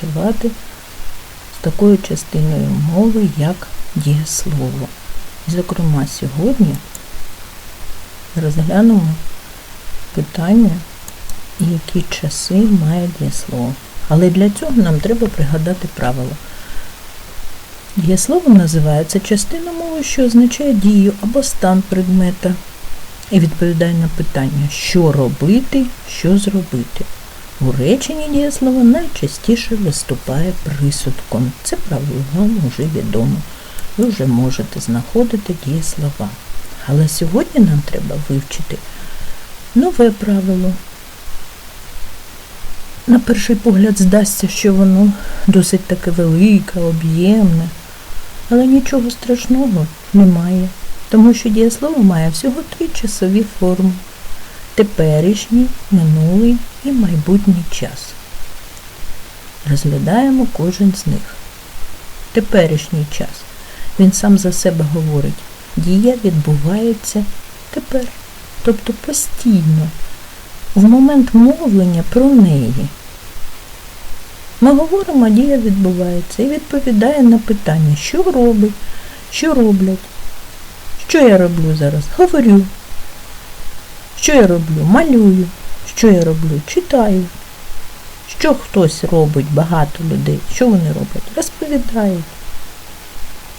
працювати з такою частиною мови, як дієслово. І, зокрема, сьогодні розглянемо питання, які часи має дієслово. Але для цього нам треба пригадати правило. Дієслово називається частина мови, що означає дію або стан предмета і відповідає на питання, що робити, що зробити. У реченні дієслово найчастіше виступає присудком. Це правило вам вже відомо. Ви вже можете знаходити дієслова. Але сьогодні нам треба вивчити нове правило. На перший погляд здасться, що воно досить таке велике, об'ємне, але нічого страшного немає, тому що дієслово має всього три часові форми теперішній, минулий і майбутній час. Розглядаємо кожен з них. Теперішній час. Він сам за себе говорить. Дія відбувається тепер, тобто постійно, в момент мовлення про неї. Ми говоримо, дія відбувається і відповідає на питання, що робить, що роблять. Що я роблю зараз? Говорю. Що я роблю? Малюю. Що я роблю? Читаю. Що хтось робить, багато людей, що вони роблять? Розповідають.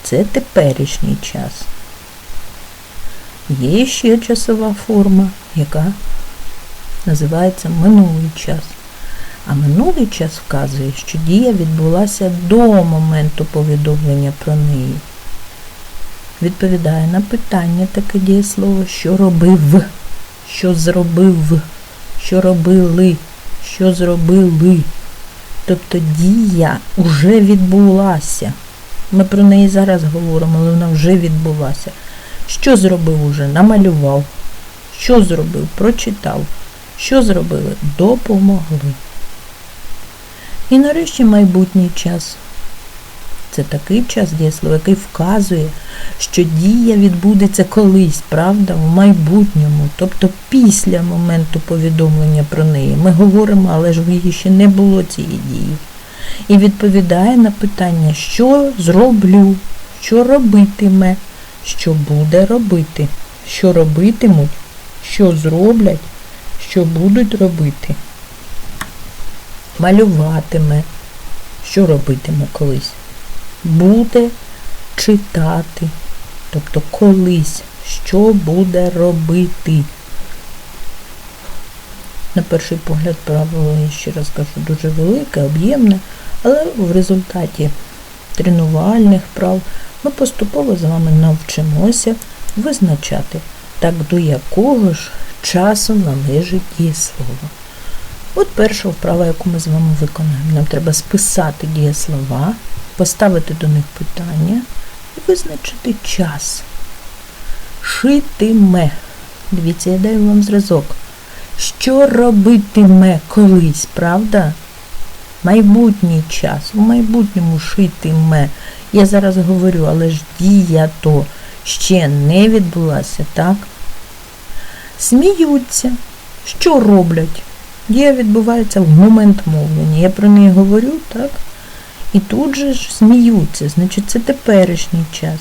Це теперішній час. Є ще часова форма, яка називається минулий час. А минулий час вказує, що дія відбулася до моменту повідомлення про неї. Відповідає на питання таке дієслово, що робив, що зробив, що робили, що зробили. Тобто дія вже відбулася. Ми про неї зараз говоримо, але вона вже відбулася. Що зробив уже? Намалював. Що зробив? Прочитав. Що зробили? Допомогли. І нарешті майбутній час. Це такий час дієслова, який вказує, що дія відбудеться колись, правда, в майбутньому, тобто після моменту повідомлення про неї. Ми говоримо, але ж в її ще не було цієї дії. І відповідає на питання, що зроблю, що робитиме, що буде робити, що робитимуть, що зроблять, що будуть робити. Малюватиме, що робитиме колись. Буде читати, тобто колись, що буде робити. На перший погляд, правило, я ще раз кажу, дуже велике, об'ємне, але в результаті тренувальних прав ми поступово з вами навчимося визначати, так до якого ж часу належить дієслово. От перша вправа, яку ми з вами виконаємо. Нам треба списати дієслова, поставити до них питання і визначити час. Шитиме. Дивіться, я даю вам зразок. Що робитиме колись, правда? Майбутній час. У майбутньому шитиме. Я зараз говорю, але ж дія то ще не відбулася, так? Сміються. Що роблять? Дія відбувається в момент мовлення. Я про неї говорю, так? І тут же ж сміються, значить це теперішній час.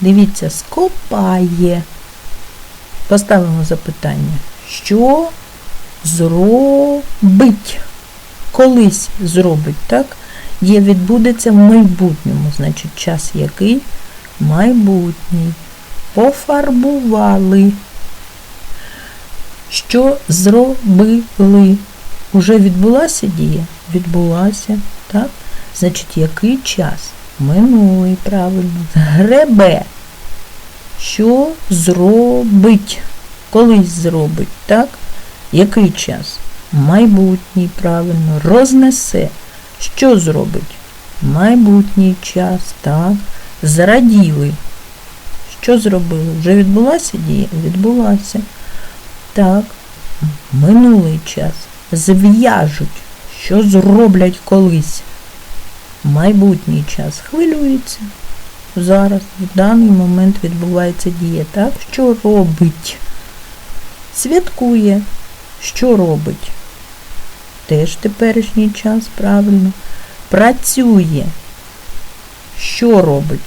Дивіться, скопає. Поставимо запитання. Що зробить? Колись зробить, так? Дія відбудеться в майбутньому, значить час який? Майбутній. Пофарбували. Що зробили? Уже відбулася дія? Відбулася, так? Значить, який час? Минулий, правильно. Гребе. Що зробить? Колись зробить, так? Який час? Майбутній, правильно. Рознесе. Що зробить? Майбутній час, так. Зраділи. Що зробили? Вже відбулася дія? Відбулася. Так. Минулий час. Зв'яжуть. Що зроблять колись? Майбутній час. Хвилюється. Зараз, в даний момент відбувається дія, так? Що робить? Святкує. Що робить? Теж теперішній час, правильно. Працює. Що робить?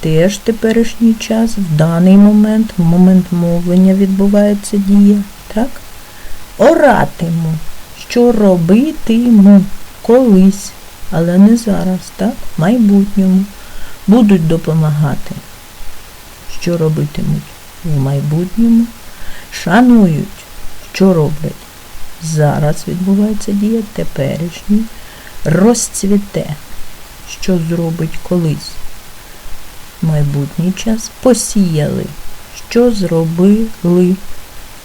Теж теперішній час, в даний момент, в момент мовлення відбувається дія. Так? Оратиму. Що робитиму колись, але не зараз, так? В майбутньому. Будуть допомагати. Що робитимуть в майбутньому? Шанують. Що роблять? Зараз відбувається дія теперішній. Розцвіте. Що зробить колись? Майбутній час посіяли. Що зробили?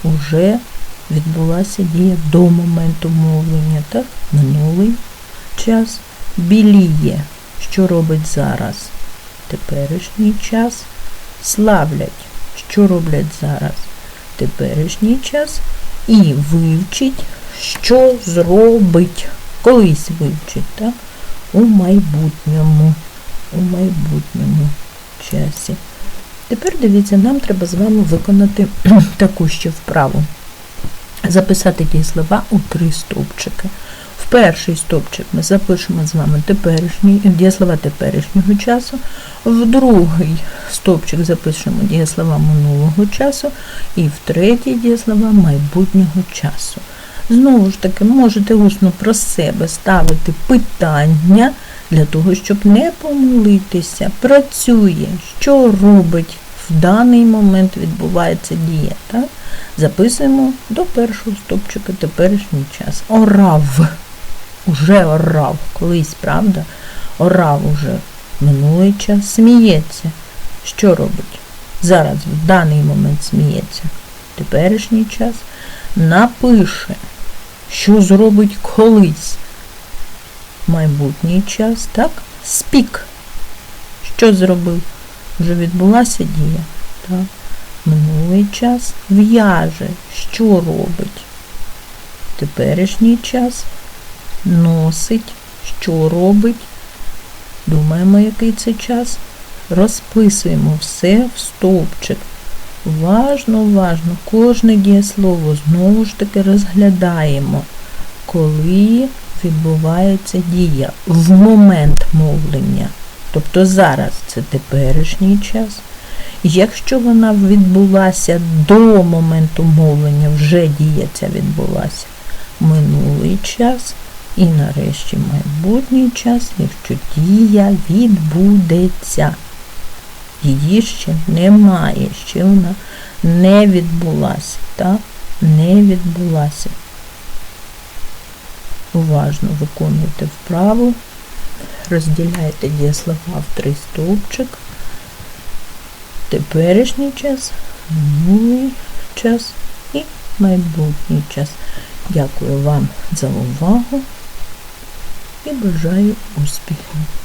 Уже відбулася дія до моменту мовлення, так? Минулий час біліє. Що робить зараз? Теперішній час славлять. Що роблять зараз? Теперішній час і вивчить, що зробить. Колись вивчить, так? У майбутньому. У майбутньому часі. Тепер дивіться, нам треба з вами виконати таку ще вправу. Записати ті слова у три стовпчики. Перший стовпчик ми запишемо з вами теперішні, дієслова теперішнього часу, в другий стовпчик запишемо дієслова минулого часу, і в третій дієслова майбутнього часу. Знову ж таки, можете усно про себе ставити питання для того, щоб не помилитися. Працює, що робить в даний момент відбувається дія. Так? Записуємо до першого стопчика теперішній час. Орав. Уже орав. Колись, правда? Орав уже минулий час. Сміється. Що робить? Зараз, в даний момент сміється. Теперішній час напише, що зробить колись. Майбутній час, так? Спік. Що зробив? Вже відбулася дія. Так? Минулий час в'яже, що робить? Теперішній час носить, що робить? Думаємо, який це час? Розписуємо все в стовпчик. Уважно, уважно, кожне дієслово знову ж таки розглядаємо, коли відбувається дія в момент мовлення. Тобто зараз це теперішній час. Якщо вона відбулася до моменту мовлення, вже дія ця відбулася минулий час і нарешті майбутній час, якщо дія відбудеться. Її ще немає, ще вона не відбулася. Так? Не відбулася. Уважно виконуйте вправу, розділяйте дієслова в три стовпчик. Теперішній час, минулий час і майбутній час. Дякую вам за увагу і бажаю успіхів.